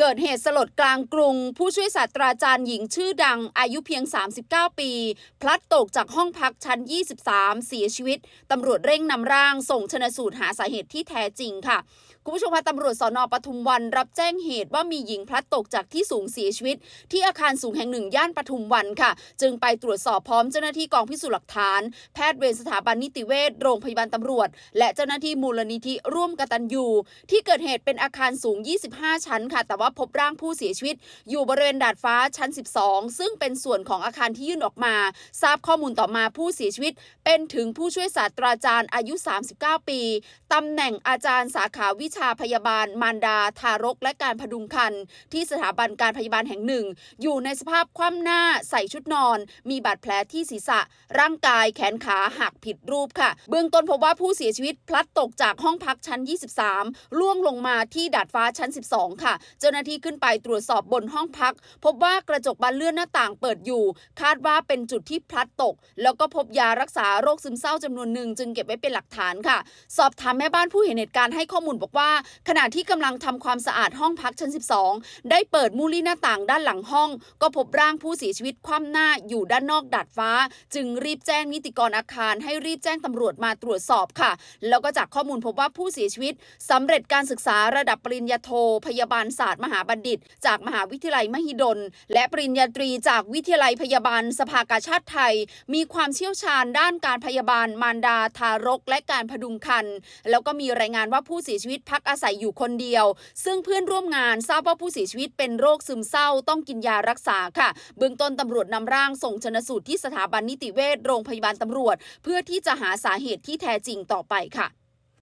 เกิดเหตุสลดกลางกรุง ผู้ช่วยศาสตราจารย์หญิงชื่อดังอายุเพียง 39 ปี พลัดตกจากห้องพักชั้น 23 เสียชีวิต ตำรวจเร่งนำร่างส่งชนะสูตรหาสาเหตุที่แท้จริงค่ะ คุณผู้ชมคะตำรวจสอนอปทุมวัน รับแจ้งเหตุว่ามีหญิงพลัดตกจากที่สูงเสียชีวิต ที่อาคารสูงแห่งหนึ่งย่านปทุมวันค่ะ จึงไปตรวจสอบพร้อมเจ้าหน้าที่กองพิสูจน์หลักฐาน แพทย์เวรสถาบันนิติเวชโรงพยาบาลตำรวจ และเจ้าหน้าที่มูลนิธิร่วมกตัญญูที่เกิดเหตุเป็นอาคารสูง 25 ชั้นค่ะแต่ว่าพบร่างผู้เสียชีวิต อยู่บริเวณดาดฟ้าชั้น 12 ซึ่งเป็นส่วนของอาคารที่ยื่นออกมา ทราบข้อมูลต่อมาผู้เสียชีวิต เป็นถึงผู้ช่วยศาสตราจารย์อายุ 39 ปีตำแหน่งอาจารย์สาขาวิชาพยาบาล มารดา ทารก และการพดุงครรภ์ที่สถาบันการพยาบาลแห่งหนึ่ง อยู่ในสภาพคว่ำหน้าใส่ชุดนอน มีบาดแผลที่ศีรษะ ร่างกายแขนขาหักผิดรูปค่ะ เบื้องต้นพบว่าผู้เสียชีวิตพลัดตกจากห้องพักชั้น 23 ล่วงลงมาที่ดาดฟ้าชั้น 12 ค่ะ เจ้าหน้าที่ขึ้นไปตรวจสอบบนห้องพัก พบว่ากระจกบานเลื่อนหน้าต่างเปิดอยู่ คาดว่าเป็นจุดที่พลัดตก แล้วก็พบยารักษาโรคซึมเศร้าจำนวนหนึ่งจึงเก็บไว้เป็นหลักฐานค่ะ สอบถามแม่บ้านผู้เห็นเหตุการณ์ให้ข้อมูลบอกว่า ขณะที่กำลังทำความสะอาดห้องพักชั้น 12 ได้เปิดมูลี่หน้าต่างด้านหลังห้อง ก็พบร่างผู้เสียชีวิตคว่ำหน้าอยู่ด้านนอกดาดฟ้า จึงรีบแจ้งนิติกรอาคาร ให้รีบแจ้งตำรวจมาตรวจสอบค่ะ แล้วก็จากข้อมูลพบว่าผู้เสียชีวิตสำเร็จการศึกษาระดับปริญญาโทพยาบาลศาสตร์มหาบัณฑิต จากมหาวิทยาลัยมหิดล และปริญญาตรีจากวิทยาลัยพยาบาลสภากาชาติไทย มีความเชี่ยวชาญด้านการพยาบาลมารดาทารก และการพดุงครรภ์แล้วก็มีรายงานว่าผู้เสียชีวิตพักอาศัยอยู่คนเดียว ซึ่งเพื่อนร่วมงานทราบว่าผู้เสียชีวิตเป็นโรคซึมเศร้าต้องกินยารักษาค่ะ เบื้องต้นตำรวจนำร่างส่งชนสูตรที่สถาบันนิติเวชโรงพยาบาลตำรวจ เพื่อที่จะหาสาเหตุที่แท้จริงต่อไปค่ะ